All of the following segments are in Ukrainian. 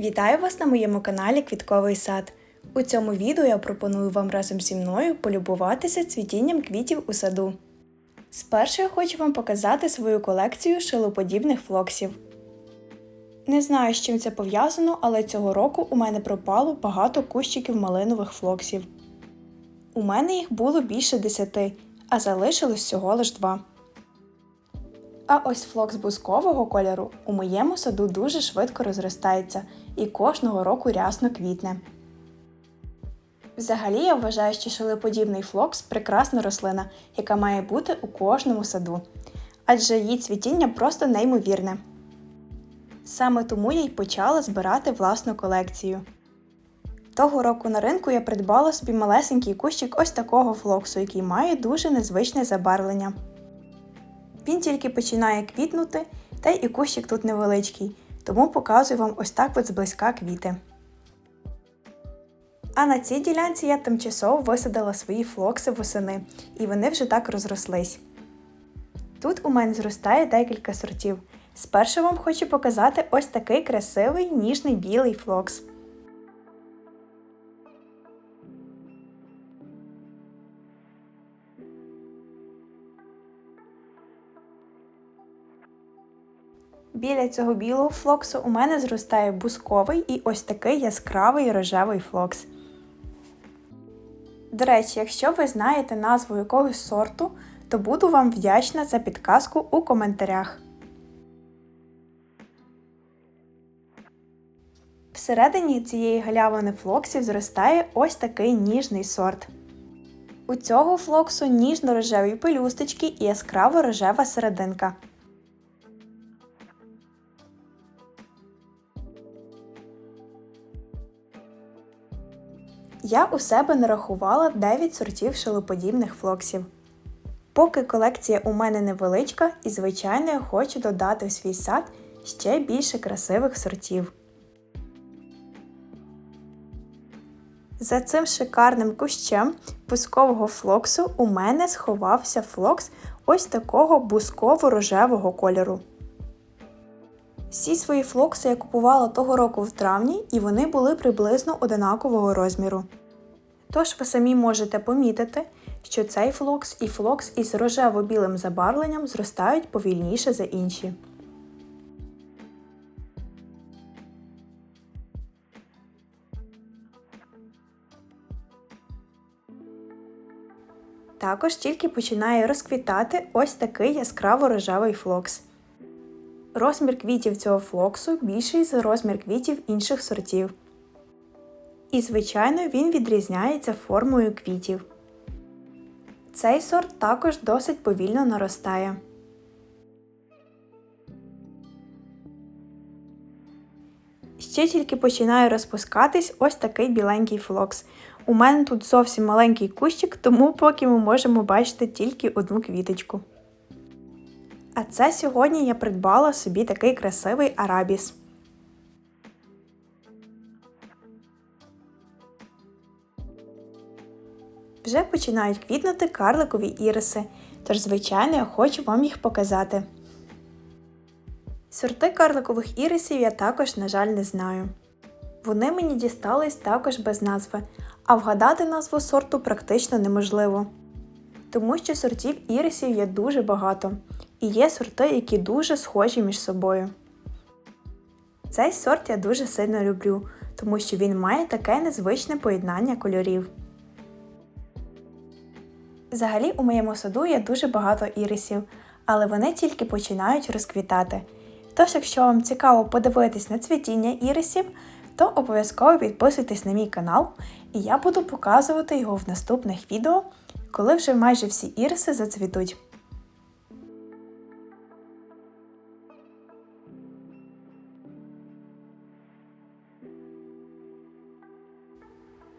Вітаю вас на моєму каналі Квітковий сад. У цьому відео я пропоную вам разом зі мною полюбуватися цвітінням квітів у саду. Спершу я хочу вам показати свою колекцію шилоподібних флоксів. Не знаю, з чим це пов'язано, але цього року у мене пропало багато кущиків малинових флоксів. У мене їх було більше 10, а залишилось всього лиш 2. А ось флокс бускового кольору у моєму саду дуже швидко розростається і кожного року рясно квітне. Взагалі я вважаю, що шилеподібний флокс прекрасна рослина, яка має бути у кожному саду, адже її цвітіння просто неймовірне. Саме тому я й почала збирати власну колекцію. Того року на ринку я придбала собі малесенький кущик ось такого флоксу, який має дуже незвичне забарвлення. Він тільки починає квітнути, та й і кущик тут невеличкий, тому показую вам ось так от зблизька квіти. А на цій ділянці я тимчасово висадила свої флокси восени, і вони вже так розрослись. Тут у мене зростає декілька сортів. Спершу вам хочу показати ось такий красивий ніжний білий флокс. Біля цього білого флоксу у мене зростає бусковий і ось такий яскравий рожевий флокс. До речі, якщо ви знаєте назву якогось сорту, то буду вам вдячна за підказку у коментарях. Всередині цієї галявини флоксів зростає ось такий ніжний сорт. У цього флоксу ніжно-рожеві пелюсточки і яскраво рожева серединка. Я у себе нарахувала 9 сортів шилоподібних флоксів. Поки колекція у мене невеличка, і, звичайно, я хочу додати в свій сад ще більше красивих сортів. За цим шикарним кущем бускового флоксу у мене сховався флокс ось такого бусково-рожевого кольору. Всі свої флокси я купувала того року в травні і вони були приблизно одинакового розміру. Тож ви самі можете помітити, що цей флокс і флокс із рожево-білим забарвленням зростають повільніше за інші. Також тільки починає розквітати ось такий яскраво рожевий флокс. Розмір квітів цього флоксу більший за розмір квітів інших сортів. І, звичайно, він відрізняється формою квітів. Цей сорт також досить повільно наростає. Ще тільки починає розпускатись ось такий біленький флокс. У мене тут зовсім маленький кущик, тому поки ми можемо бачити тільки одну квіточку. А це сьогодні я придбала собі такий красивий арабіс. Вже починають квітнути карликові іриси, тож, звичайно, я хочу вам їх показати. Сорти карликових ірисів я також, на жаль, не знаю. Вони мені дістались також без назви, а вгадати назву сорту практично неможливо. Тому що сортів ірисів є дуже багато, і є сорти, які дуже схожі між собою. Цей сорт я дуже сильно люблю, тому що він має таке незвичне поєднання кольорів. Взагалі у моєму саду є дуже багато ірисів, але вони тільки починають розквітати. Тож, якщо вам цікаво подивитись на цвітіння ірисів, то обов'язково підписуйтесь на мій канал, і я буду показувати його в наступних відео, коли вже майже всі іриси зацвітуть.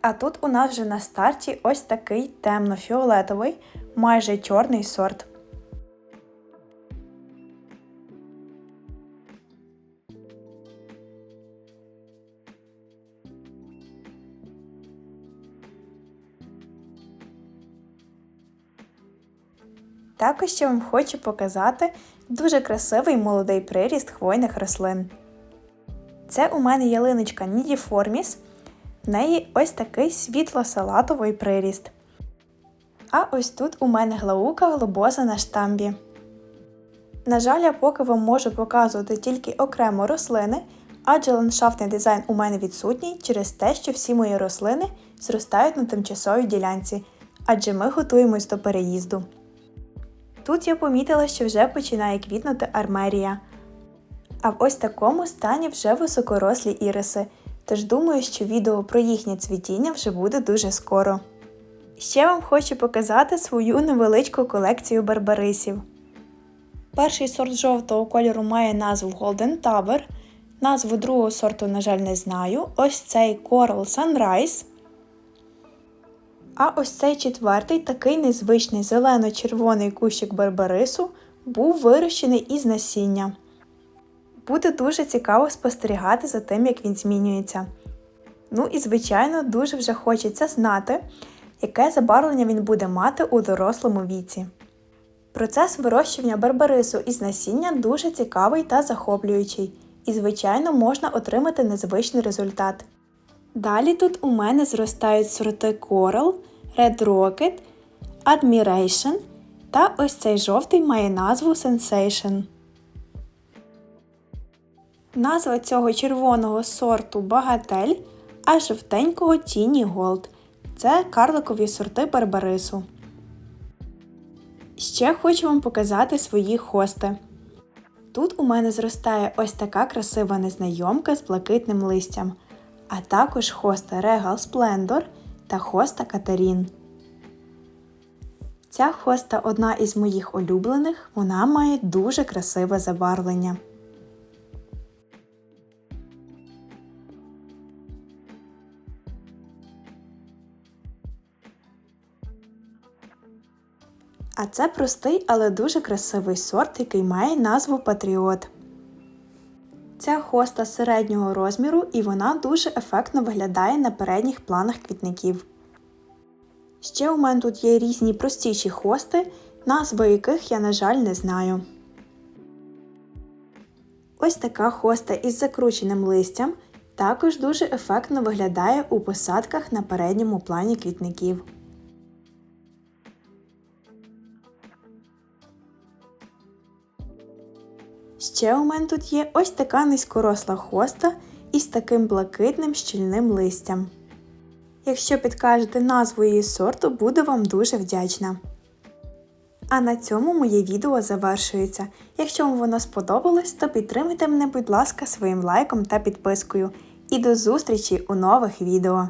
А тут у нас вже на старті ось такий темно-фіолетовий, майже чорний сорт. Також я вам хочу показати дуже красивий молодий приріст хвойних рослин. Це у мене ялиночка Nidiformis. В неї ось такий світло-салатовий приріст. А ось тут у мене глаука глобоза на штамбі. На жаль, я поки вам можу показувати тільки окремо рослини, адже ландшафтний дизайн у мене відсутній через те, що всі мої рослини зростають на тимчасовій ділянці, адже ми готуємось до переїзду. Тут я помітила, що вже починає квітнути армерія. А в ось такому стані вже високорослі іриси, тож думаю, що відео про їхнє цвітіння вже буде дуже скоро. Ще вам хочу показати свою невеличку колекцію барбарисів. Перший сорт жовтого кольору має назву Golden Tower. Назву другого сорту, на жаль, не знаю. Ось цей Coral Sunrise. А ось цей четвертий, такий незвичний зелено-червоний кущик барбарису, був вирощений із насіння. Буде дуже цікаво спостерігати за тим, як він змінюється. Ну і, звичайно, дуже вже хочеться знати, яке забарвлення він буде мати у дорослому віці. Процес вирощування барбарису із насіння дуже цікавий та захоплюючий, і, звичайно, можна отримати незвичний результат. Далі тут у мене зростають сорти Coral, Red Rocket, Admiration та ось цей жовтий має назву Sensation. Назва цього червоного сорту Багатель, а жовтенького Тіні Голд. Це карликові сорти барбарису. Ще хочу вам показати свої хости. Тут у мене зростає ось така красива незнайомка з блакитним листям, а також хоста Regal Splendor та хоста Катарін. Ця хоста одна із моїх улюблених, вона має дуже красиве забарвлення. А це простий, але дуже красивий сорт, який має назву Патріот. Ця хоста середнього розміру і вона дуже ефектно виглядає на передніх планах квітників. Ще у мене тут є різні простіші хости, назви яких я, на жаль, не знаю. Ось така хоста із закрученим листям також дуже ефектно виглядає у посадках на передньому плані квітників. Ще у мене тут є ось така низькоросла хоста із таким блакитним щільним листям. Якщо підкажете назву її сорту, буду вам дуже вдячна. А на цьому моє відео завершується. Якщо вам воно сподобалось, то підтримайте мене, будь ласка, своїм лайком та підпискою. І до зустрічі у нових відео!